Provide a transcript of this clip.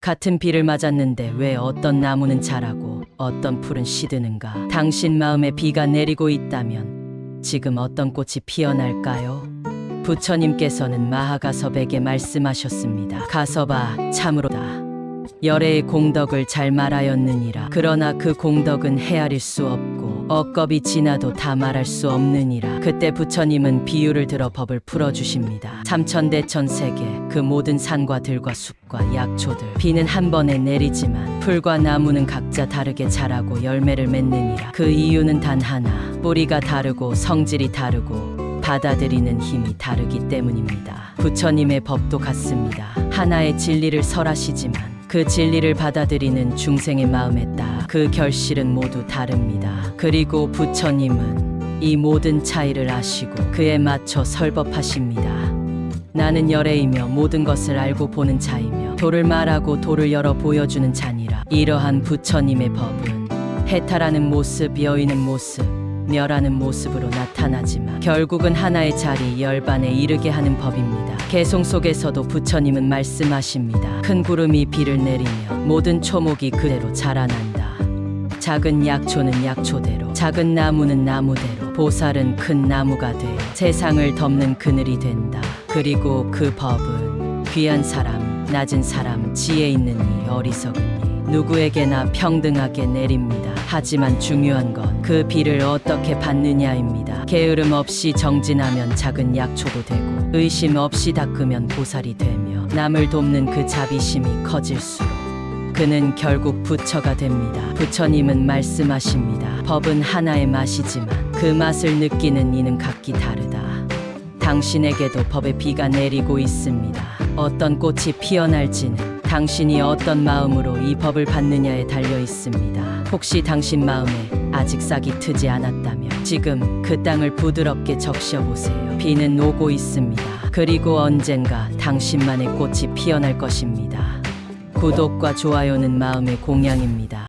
같은 비를 맞았는데 왜 어떤 나무는 자라고 어떤 풀은 시드는가? 당신 마음에 비가 내리고 있다면 지금 어떤 꽃이 피어날까요? 부처님께서는 마하가섭에게 말씀하셨습니다. 가섭아, 참으로다. 열애의 공덕을 잘 말하였느니라. 그러나 그 공덕은 헤아릴 수 없고 억겁이 지나도 다 말할 수 없느니라. 그때 부처님은 비유를 들어 법을 풀어 주십니다. 삼천대천 세계 그 모든 산과 들과 숲과 약초들 비는 한 번에 내리지만 풀과 나무는 각자 다르게 자라고 열매를 맺느니라. 그 이유는 단 하나. 뿌리가 다르고 성질이 다르고 받아들이는 힘이 다르기 때문입니다. 부처님의 법도 같습니다. 하나의 진리를 설하시지만 그 진리를 받아들이는 중생의 마음에 따라 그 결실은 모두 다릅니다. 그리고 부처님은 이 모든 차이를 아시고 그에 맞춰 설법하십니다. 나는 열애이며 모든 것을 알고 보는 자이며 도를 말하고 도를 열어 보여주는 자니라. 이러한 부처님의 법은 해탈하는 모습, 여인는 모습, 멸하는 모습으로 나타나지만 결국은 하나의 자리 열반에 이르게 하는 법입니다. 개송 속에서도 부처님은 말씀하십니다. 큰 구름이 비를 내리며 모든 초목이 그대로 자라난다. 작은 약초는 약초대로, 작은 나무는 나무대로, 보살은 큰 나무가 돼 세상을 덮는 그늘이 된다. 그리고 그 법은 귀한 사람, 낮은 사람, 지혜 있는 이, 어리석은 이, 누구에게나 평등하게 내립니다. 하지만 중요한 건 그 비를 어떻게 받느냐입니다. 게으름 없이 정진하면 작은 약초도 되고, 의심 없이 닦으면 보살이 되며, 남을 돕는 그 자비심이 커질수록 그는 결국 부처가 됩니다. 부처님은 말씀하십니다. 법은 하나의 맛이지만 그 맛을 느끼는 이는 각기 다르다. 당신에게도 법의 비가 내리고 있습니다. 어떤 꽃이 피어날지는 당신이 어떤 마음으로 이 법을 받느냐에 달려 있습니다. 혹시 당신 마음에 아직 싹이 트지 않았다면 지금 그 땅을 부드럽게 적셔 보세요. 비는 오고 있습니다. 그리고 언젠가 당신만의 꽃이 피어날 것입니다. 구독과 좋아요는 마음의 공양입니다.